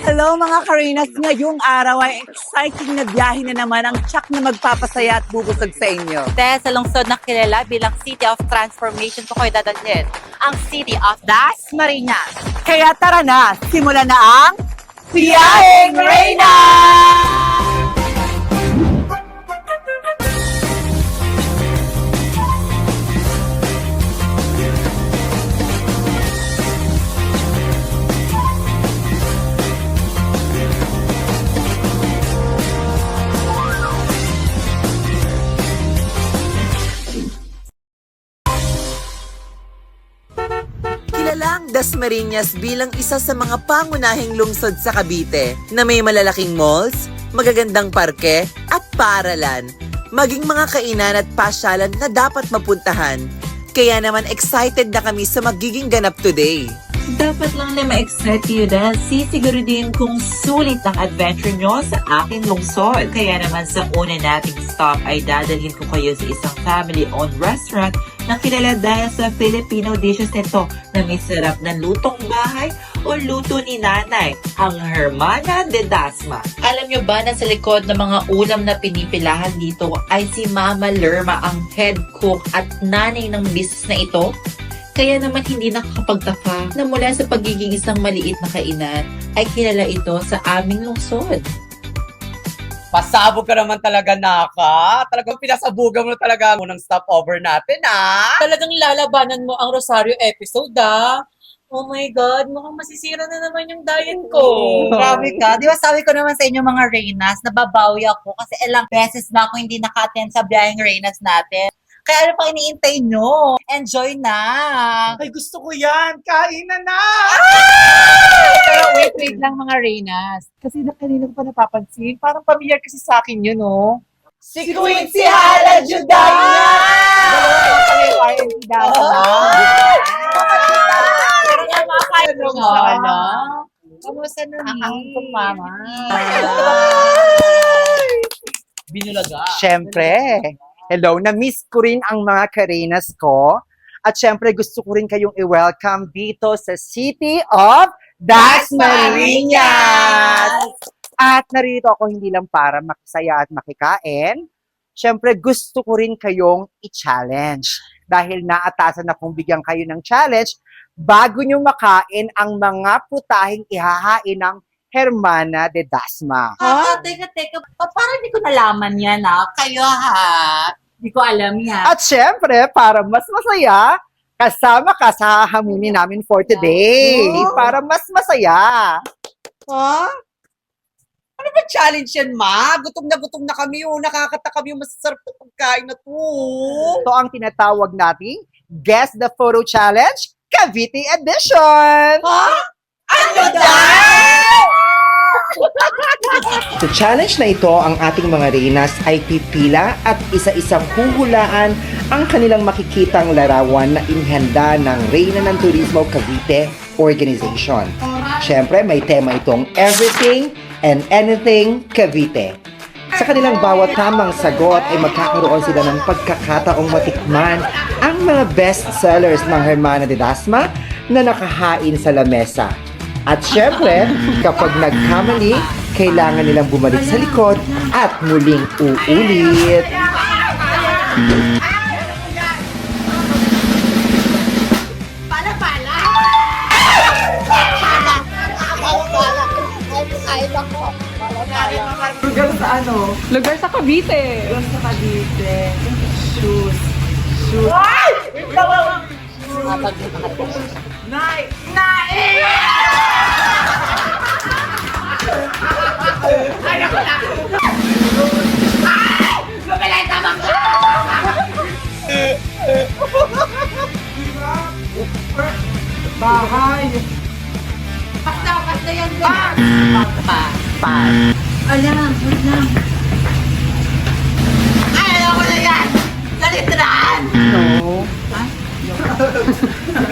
Hello mga Karinas! Ngayong araw ay exciting na biyahe na naman ang tsak na magpapasaya at bubusog sa inyo. Dahil sa lungsod na kilala bilang City of Transformation ko kayo dadalhin, ang City of Das Marinas. Kaya tara na, simulan na ang Biyaheng Reyna! Dasmariñas bilang isa sa mga pangunahing lungsod sa Cavite na may malalaking malls, magagandang parke at paaralan, maging mga kainan at pasyalan na dapat mapuntahan. Kaya naman excited na kami sa magiging ganap today. Dapat lang na ma-excite kayo dahil sisiguro kung sulit ang adventure nyo sa aking lungsod. Kaya naman sa una nating stop ay dadalhin ko kayo sa isang family-owned restaurant na kilala dahil sa Filipino dishes nito na may sarap na lutong bahay o luto ni nanay, ang Hermana de Dasma. Alam nyo ba na sa likod ng mga ulam na pinipilahan dito ay si Mama Lerma ang head cook at nanay ng business na ito? Kaya naman hindi nakakapagtaka na mula sa pagiging isang maliit na kainan ay kilala ito sa aming lungsod. Pasabog ka naman talaga, Naka. Talagang pinasabugan mo na talaga ang unang stopover natin, ah. Talagang lalabanan mo ang Rosario episode, ah. Oh my God, mukhang masisira na naman yung diet ko. Grabe ka. Di ba sabi ko naman sa inyo mga Reynas, nababawi ako kasi ilang beses na ako hindi naka-attend sa biyaheng Reynas natin. Kaya ano pa iniintay nyo? Enjoy na! Ay, gusto ko yan. Kain na na. Pero wait, wait lang mga Reynas. Kasi na kanina ko pa napapansin. Parang familiar kasi sa akin yun, no? Si Queen si Hala Judaya! Ano ano? Kamusta na Nakakangkong mama. Binulaga. Siyempre. Hello, na-miss ko rin ang mga karenas ko. At syempre, gusto ko rin kayong i-welcome dito sa City of Dasmariñas! At narito ako hindi lang para makisaya at makikain. Syempre, gusto ko rin kayong i-challenge. Dahil naatasan na kung bigyan kayo ng challenge, bago nyo makain ang mga putahing ihahain ng Hermana de Dasma. Ah, teka, teka. Pa- Parang hindi ko nalaman yan, ha? Kayo, ha? Hindi ko alam yan. At syempre, para mas masaya, kasama ka sa hahamunin namin for today. Oh. Para mas masaya. Ha? Ano ba challenge yan, ma? Gutom na gutom na kami, oh. Nakakatakam yung masasarap na pagkain na to. Ito ang tinatawag nating Guess the Photo Challenge Cavite Edition! Ha? Ano Sa challenge na ito, ang ating mga reynas ay pipila at isa-isang huhulaan ang kanilang makikitang larawan na inihanda ng Reyna ng Turismo Cavite Organization. Siyempre, may tema itong Everything and Anything Cavite. Sa kanilang bawat tamang sagot ay magkakaroon sila ng pagkakataong matikman ang mga best sellers ng Hermana de Dasma na nakahain sa lamesa. At syempre, kapag nagkamali, kailangan nilang bumalik sa likod at muling uulit. Lugar sa Cavite. Lugar sa Cavite. Shoes. Shoes. Bahay. Palawag.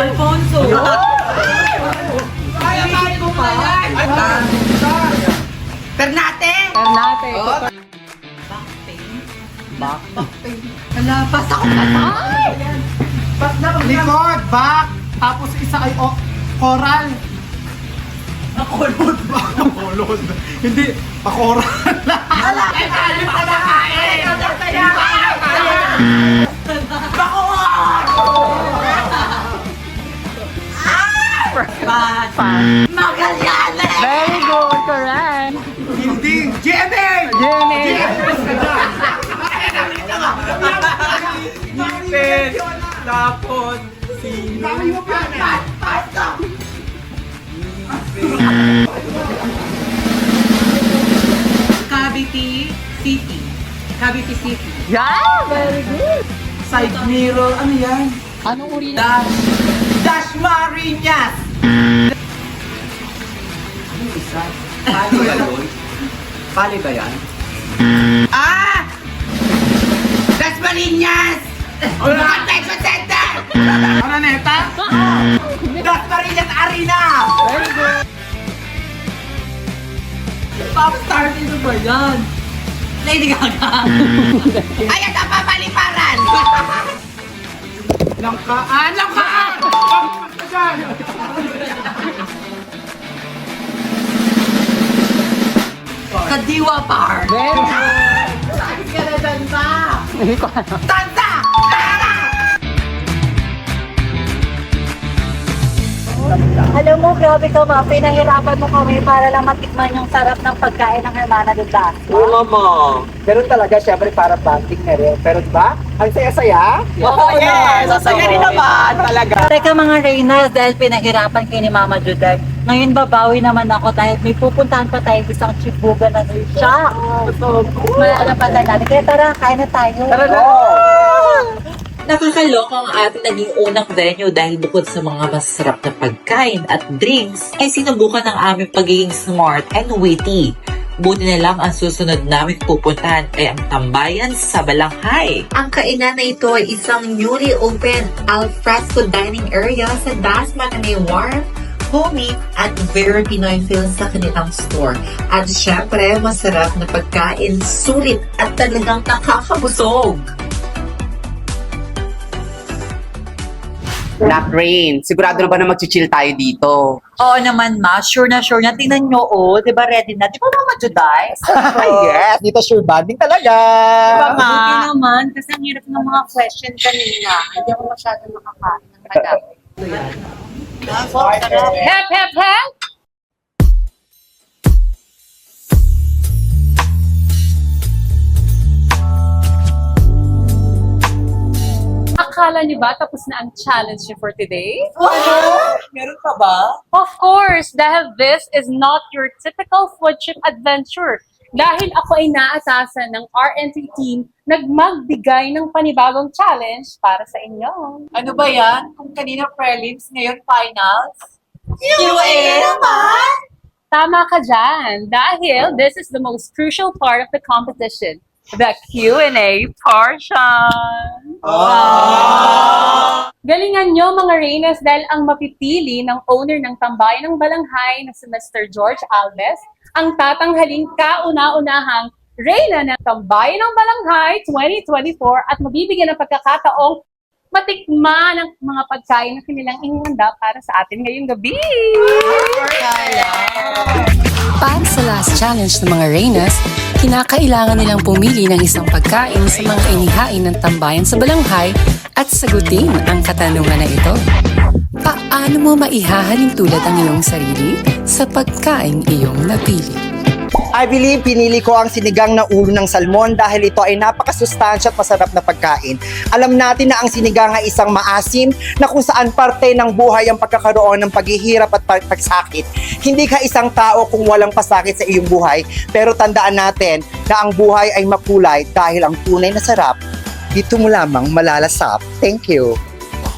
Alfonso! Likod, back. Tapos isa ay o, coral. Makulod ba? Makulod. Hindi, pakoral. Very good, correct. Hindi, GMA! Jenny. Tapos, si... Dami mo pa Cavite City. Cavite City. Yeah, very good. Side mirror, ano yan? Anong uri na? Dash. Dash Marinas! Pali ba yun? Pali ba yan? Ah! Dash Marinas! Convention Center! Ano neta? Dash Marinas Arena! Very good. Pop star dito ba yan? Lady Gaga. Ayan na papaliparan! Langkaan! Langkaan! Langkaan! Kadiwa Park. Very good. Tanda! Alam mo, grabe ka ma, pinahirapan mo kami para lang matikman yung sarap ng pagkain ng Hermana de Blas. Oo, mama. Pero talaga, syempre, para banding na rin. Pero diba, ang saya-saya. Oo, yes. Sasaya rin naman. Talaga. Teka mga Reynas, dahil pinahirapan kayo ni Mama Juday, ngayon babawi naman ako dahil may pupuntahan pa tayo isang chibuga na siya. Malalapan natin. Kaya tara, kain na tayo. Tara na. Nakakaloka ang ating naging unang venue dahil bukod sa mga masarap na pagkain at drinks, ay sinubukan ng aming pagiging smart and witty. Buti na lang ang susunod namin pupuntahan ay ang tambayan sa Balanghay. Ang kainan na ito ay isang newly opened alfresco dining area sa Dasma na may warm, homey at very Pinoy feel sa kanilang store. At syempre, masarap na pagkain, sulit at talagang nakakabusog. Black Rain, sigurado na ba na mag-chill tayo dito? Oo naman ma, sure na sure na. Tingnan nyo, oh, di ba ready na? Di ba Mama Juday? yes, dito sure banding talaga. Buti naman, kasi ang hirap ng mga question kanina. Hindi ako masyado makakain ng madami. Hep, hep, hep. Akala niyo ba tapos na ang challenge niyo for today? Meron ka ba? Of course, dahil this is not your typical food trip adventure. Dahil ako ay naatasan ng RNT team nagmagbigay ng panibagong challenge para sa inyo. Ano ba yan? Kung kanina prelims, ngayon finals? QA naman! Tama ka dyan, dahil this is the most crucial part of the competition, the Q&A portion. Galingan nyo mga Reynas dahil ang mapipili ng owner ng tambayan ng Balanghay na si Mr. George Alves ang tatanghaling kauna-unahang Reyna ng Tambayan ng Balanghay 2024 at mabibigyan ng pagkakataong matikman ang mga pagkain na kanilang inihanda para sa atin ngayong gabi. Para sa last challenge ng mga Reynas, kinakailangan nilang pumili ng isang pagkain sa mga inihain ng tambayan sa balanghay at sagutin ang katanungan na ito. Paano mo maihahalin tulad ang iyong sarili sa pagkain iyong napili? I believe pinili ko ang sinigang na ulo ng salmon dahil ito ay napakasustansya at masarap na pagkain. Alam natin na ang sinigang ay isang maasim na kung saan parte ng buhay ang pagkakaroon ng paghihirap at pag- pagsakit. Hindi ka isang tao kung walang pasakit sa iyong buhay, pero tandaan natin na ang buhay ay makulay dahil ang tunay na sarap dito mo lamang malalasap. Thank you.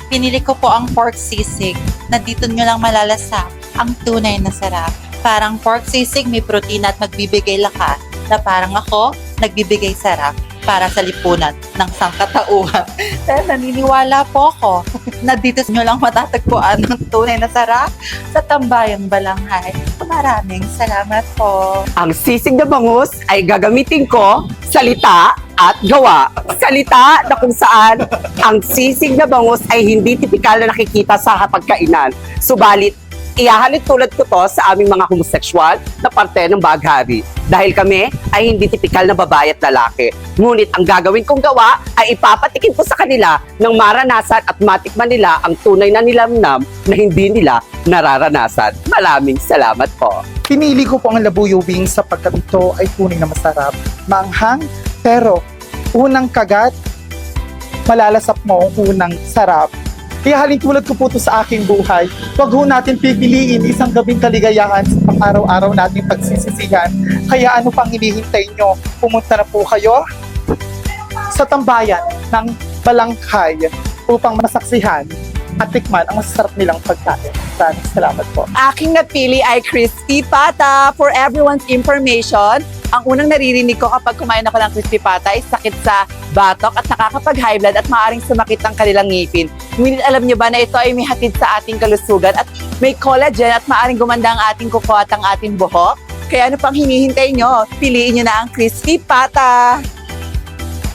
Pinili ko po ang pork sisig na dito nyo lang malalasap ang tunay na sarap. Parang pork sisig may protein at magbibigay lakas na parang ako nagbibigay sarap para sa lipunan ng sangkatauhan. Dahil naniniwala po ako na dito nyo lang matatagpuan ng tunay na sarap sa tambayang balanghay. Maraming salamat po. Ang sisig na bangus ay gagamitin ko salita at gawa. Salita na kung saan ang sisig na bangus ay hindi tipikal na nakikita sa hapagkainan. Subalit, ihahalin tulad ko to sa aming mga homoseksual na parte ng baghari. Dahil kami ay hindi tipikal na babae at lalaki. Ngunit ang gagawin kong gawa ay ipapatikin ko sa kanila ng maranasan at matikman nila ang tunay na nilamnam na hindi nila nararanasan. Maraming salamat po. Pinili ko po ang labuyo wings sapagkat ito ay tunay na masarap. Maanghang, pero unang kagat, malalasap mo ang unang sarap. Kaya halin tulad ko po ito sa aking buhay. Huwag ho natin pipiliin isang gabing kaligayahan sa pang-araw-araw nating pagsisisihan. Kaya ano pang hinihintay nyo? Pumunta na po kayo sa tambayan ng Balangkay upang masaksihan at tikman ang masasarap nilang pagkain. Maraming salamat po. Aking napili ay crispy pata. For everyone's information, ang unang naririnig ko kapag kumain ako ng crispy pata ay sakit sa batok at nakakapag-high blood at maaaring sumakit ang kanilang ngipin. Ngunit alam niyo ba na ito ay may hatid sa ating kalusugan at may collagen at maaaring gumanda ang ating kuko at ang ating buhok? Kaya ano pang hinihintay nyo? Piliin nyo na ang crispy pata.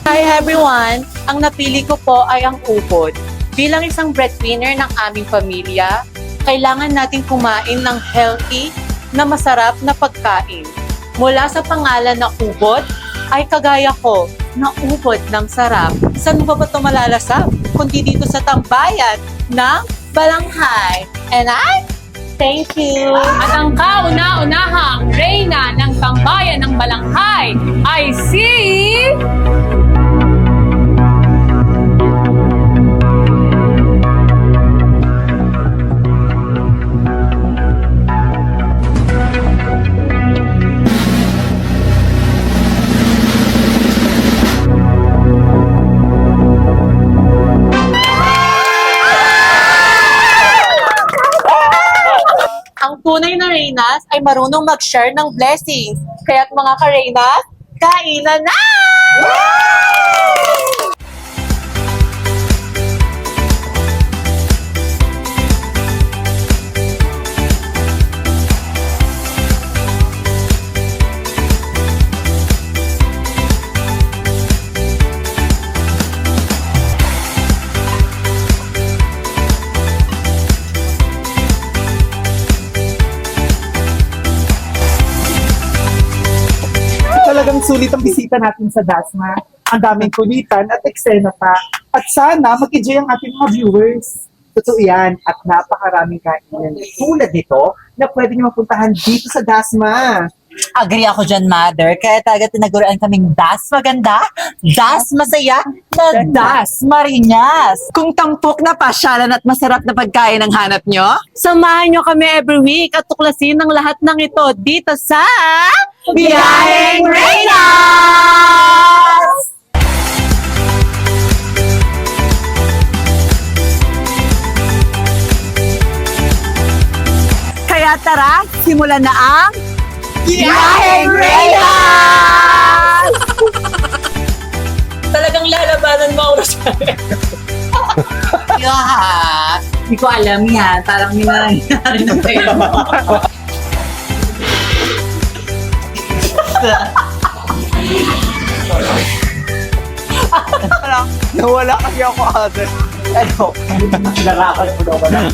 Hi everyone! Ang napili ko po ay ang upod. Bilang isang breadwinner ng aming pamilya, kailangan natin kumain ng healthy na masarap na pagkain. Mula sa pangalan na ubod, ay kagaya ko na ubod ng sarap. Saan mo ba ba ito malalasap? Kundi dito sa tambayan ng Balanghay. And I thank you! At ang kauna-unahang reyna ng tambayan ng Balanghay ay si... marunong mag-share ng blessings. Kaya't mga ka-Reynas, kainan na! Talagang bisita natin sa Dasma. Ang daming kulitan at eksena pa. At sana mag-enjoy ang ating mga viewers. Totoo yan. At napakaraming kainan tulad nito na pwede niyo mapuntahan dito sa Dasma. Agree ako dyan, mother. Kaya talaga tinaguruan kaming Das Maganda, Das Masaya, na Das Marinas. Kung tampok na pasyalan at masarap na pagkain ang hanap nyo, samahan nyo kami every week at tuklasin ang lahat ng ito dito sa Biyaheng tara, simulan na ang Biyaheng Reynas! Talagang lalabanan mo ako sa Yeah. Hindi ko alam yan. Parang may nangyari na kayo. Nawala kasi ako ate. Ano? Narakan mo daw ba na?